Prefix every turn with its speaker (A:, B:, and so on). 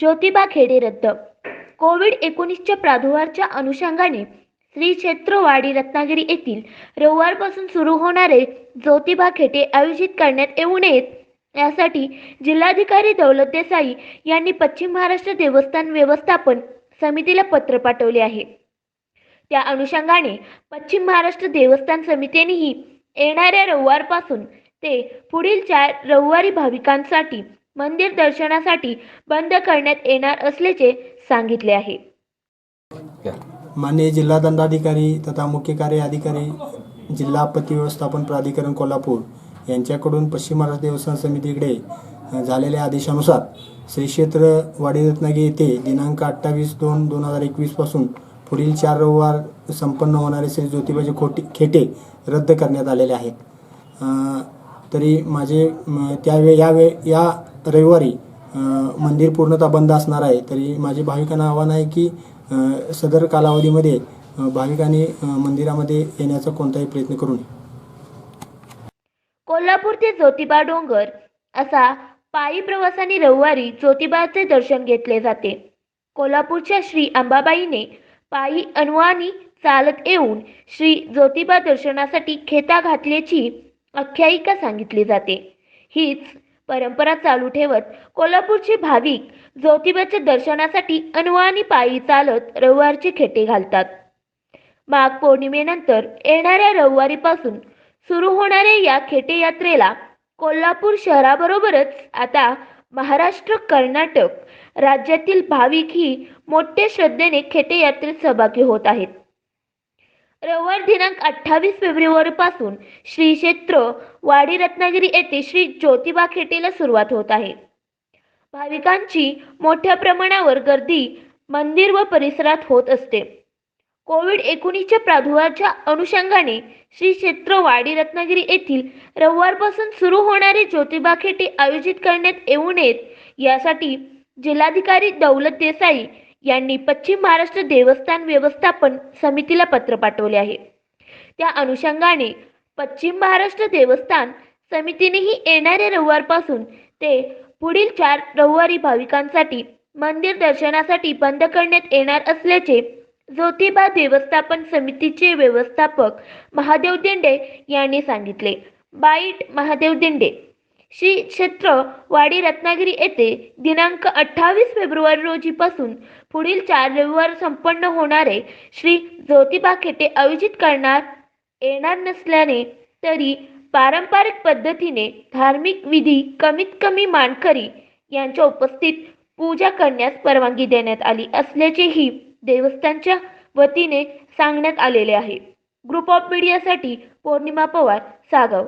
A: ज्योतिबा खेडे रद्द. कोविड एकोणीसच्या प्रादुर्भावाच्या अनुषंगाने श्री क्षेत्र वाडी रत्नागिरी येथील रविवारपासून सुरू होणारे ज्योतिबा खेटे आयोजित करण्यात येऊ नयेत यासाठी जिल्हाधिकारी दौलत देसाई यांनी पश्चिम महाराष्ट्र देवस्थान व्यवस्थापन समितीला पत्र पाठवले आहे. त्या अनुषंगाने पश्चिम महाराष्ट्र देवस्थान समितीनेही येणाऱ्या रविवारपासून ते पुढील चार रविवारी भाविकांसाठी मंदिर दर्शनासाठी बंद करण्यात येणार असल्याचे सांगितले आहे.
B: माननीय जिल्हा दंडाधिकारी तथा मुख्य कार्य अधिकारी जिल्हा आपत्ती व्यवस्थापन प्राधिकरण कोल्हापूर यांच्याकडून पश्चिम महाराष्ट्र देवस्थान समितीकडे झालेल्या आदेशानुसार श्री क्षेत्र वाडी रत्नागिरी येथे दिनांक अठ्ठावीस दोन दोन हजार एकवीसपासून पुढील चार रविवार संपन्न होणारे श्री ज्योतिबाचे खोटे खेटे रद्द करण्यात आलेले आहेत. अ, तरी माझे म, त्यावे यावे या रविवारी मंदिर पूर्णतः बंद असणार आहे. तरी माझे भाविकांना आव्हान आहे की सदर कालावधीमध्ये भाविकांनी मंदिरामध्ये येण्याचा कोणताही प्रयत्न करू नये.
A: कोल्हापूर ते ज्योतिबा डोंगर असा पायी प्रवासाने रविवारी ज्योतिबाचे दर्शन घेतले जाते. कोल्हापूरच्या श्री अंबाबाईने पायी अनवानी चालत येऊन श्री ज्योतिबा दर्शनासाठी खेता घातल्याची आख्यायिका सांगितली जाते. हीच परंपरा चालू ठेवत कोल्हापूरचे भाविक ज्योतिबाच्या दर्शनासाठी अनवानी पायी चालत रविवारचे खेटे घालतात. माघ पौर्णिमेनंतर येणाऱ्या रविवारीपासून सुरू होणाऱ्या या खेटे यात्रेला कोल्हापूर शहराबरोबरच आता महाराष्ट्र कर्नाटक राज्यातील भाविकही मोठ्या श्रद्धेने खेटे यात्रेत सहभागी होत आहेत. रविवार दिनांक अठ्ठावीस फेब्रुवारीपासून श्री क्षेत्र वाडी रत्नागिरी येथे श्री ज्योतिबा खेटेला सुरुवात होत आहे. भाविकांची मोठ्या प्रमाणावर गर्दी मंदिर व परिसरात होत असते. कोविड एकोणीसच्या प्रादुर्भावाच्या अनुषंगाने श्री क्षेत्र वाडी रत्नागिरी येथील रविवारपासून सुरू होणारे ज्योतिबा खेटे आयोजित करण्यात येऊ नयेत यासाठी जिल्हाधिकारी दौलत देसाई यांनी पश्चिम महाराष्ट्र देवस्थान व्यवस्थापन समितीला पत्र पाठवले आहे. त्या अनुषंगाने पश्चिम महाराष्ट्र देवस्थान समितीनेही येणाऱ्या रविवारपासून ते पुढील चार रविवारी भाविकांसाठी मंदिर दर्शनासाठी बंद करण्यात येणार असल्याचे ज्योतिबा देवस्थापन समितीचे व्यवस्थापक महादेव दिंडे यांनी सांगितले. बाईट महादेव दिंडे श्री क्षेत्र वाडी रत्नागिरी येथे दिनांक अठ्ठावीस फेब्रुवारी रोजीपासून पुढील चार रविवार संपन्न होणारे श्री ज्योतिबा खेटे आयोजित करणार येणार नसल्याने तरी पारंपरिक पद्धतीने धार्मिक विधी कमीत कमी मानकरी यांच्या उपस्थित पूजा करण्यास परवानगी देण्यात आली असल्याचेही देवस्थानच्या वतीने सांगण्यात आलेले आहे. ग्रुप ऑफ मीडियासाठी पौर्णिमा पवार सागाव.